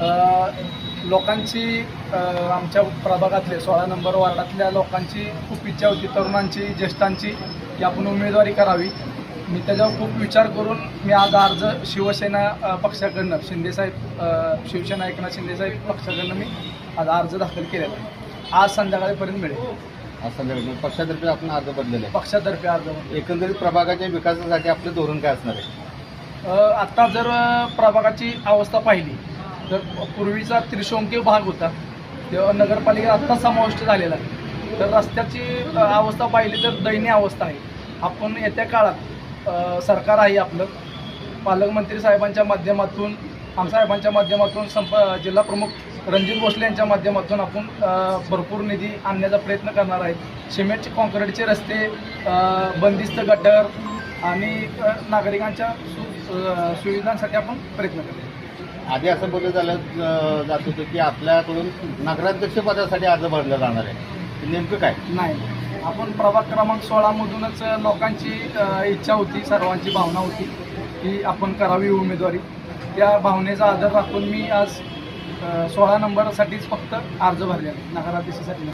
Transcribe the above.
लोकांची आमच्या प्रभागातले सोळा नंबर वार्डातल्या लोकांची खूप इच्छा होती तरुणांची ज्येष्ठांची की आपण उमेदवारी करावी. मी त्याच्यावर खूप विचार करून मी आज अर्ज शिवसेना पक्षाकडनं शिंदेसाहेब शिवसेना एकनाथ शिंदेसाहेब पक्षाकडनं मी आज अर्ज दाखल केलेला आहे. आज संध्याकाळपर्यंत मिळेल. आज संदर्भात पक्षातर्फे आपण अर्ज बदलेला पक्षातर्फे अर्ज आहे एकंदरीत प्रभागाच्या विकासासाठी आपलं धोरण काय असणार आहे? अ, आता जर प्रभागाची अवस्था पाहिली तर पूर्वीचा त्रिशोंकी भाग होता. तेव्हा नगरपालिका आत्ता समाविष्ट झालेला आहे. तर रस्त्याची अवस्था पाहिली तर दयनीय अवस्था आहे. आपण येत्या काळात सरकार आहे आपलं. पालकमंत्री साहेबांच्या माध्यमातून आमसाहेबांच्या माध्यमातून संप जिल्हा प्रमुख रणजित भोसले यांच्या माध्यमातून आपण भरपूर निधी आणण्याचा प्रयत्न करणार आहे. सिमेंटचे कॉन्क्रीटचे रस्ते बंदिस्त गटर आणि नागरिकांच्या सु सुविधांसाठी आपण प्रयत्न करतो आधी असं बोललं झालं जात होतं की आपल्याकडून नगराध्यक्षपदासाठी अर्ज भरला जाणार आहे. नेमकं काय? नाही. आपण प्रभाग क्रमांक सोळामधूनच लोकांची इच्छा होती सर्वांची भावना होती की आपण करावी उमेदवारी. त्या भावनेचा आदर राखून मी आज सोळा नंबरसाठीच फक्त अर्ज भरले नगराध्यक्षासाठी